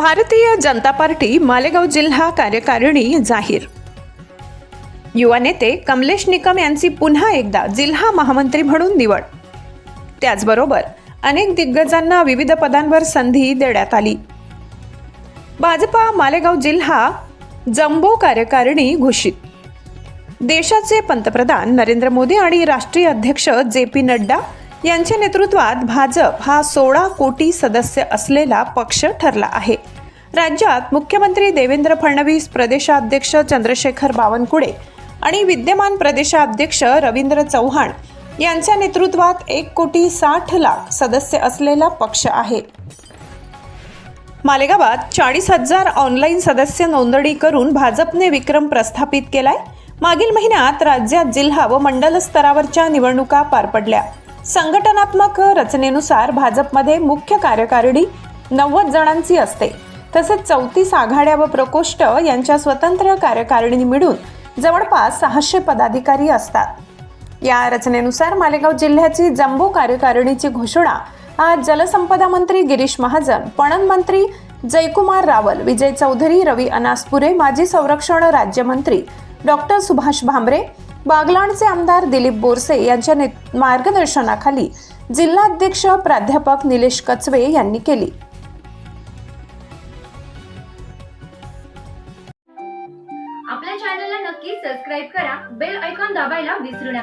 Bharatiya Janata party Malegaon जिल्हा कार्यकारिणी जाहीर. युवा नेते कमलेश निकम यांची पुन्हा एकदा जिल्हा महामंत्री म्हणून निवड. त्याचबरोबर अनेक दिग्गजांना विविध पदांवर संधी देण्यात आली. भाजपा मालेगाव जिल्हा जम्बो कार्यकारिणी घोषित. देशाचे पंतप्रधान नरेंद्र मोदी आणि राष्ट्रीय अध्यक्ष जे पी नड्डा यांच्या नेतृत्वात भाजप हा सोळा कोटी सदस्य असलेला पक्ष ठरला आहे. राज्यात मुख्यमंत्री देवेंद्र फडणवीस प्रदेशाध्यक्ष चंद्रशेखर बावनकुळे आणि विद्यमान प्रदेशाध्यक्ष रवींद्र चव्हाण यांच्या नेतृत्वात एक कोटी साठ लाख सदस्य असलेला पक्ष आहे. मालेगावात चाळीस हजार ऑनलाईन सदस्य नोंदणी करून भाजपने विक्रम प्रस्थापित केलाय. मागील महिन्यात राज्यात जिल्हा व मंडल स्तरावरच्या निवडणुका पार पडल्या. संघटनात्मक रचनेनुसार भाजपमध्ये मुख्य कार्यकारिणी नव्वद जणांची असते. तसेच चौतीस आघाड्या व प्रकोष्ठ यांच्या स्वतंत्र कार्यकारिणी मिळून जवळपास सहाशे पदाधिकारी असतात. या रचनेनुसार मालेगाव जिल्ह्याची जम्बो कार्यकारिणीची घोषणा आज जलसंपदा मंत्री गिरीश महाजन पणन मंत्री जयकुमार रावल विजय चौधरी रवी अनासपुरे माजी संरक्षण राज्यमंत्री डॉक्टर सुभाष भांबरे बागलाणचे आमदार दिलीप बोरसे यांच्या मार्गदर्शनाखाली जिल्हाध्यक्ष प्राध्यापक निलेश कचवे यांनी केली. आपल्या चॅनलला नक्की सबस्क्राईब करा बेल ऐकॉन दाबायला विसरू नका.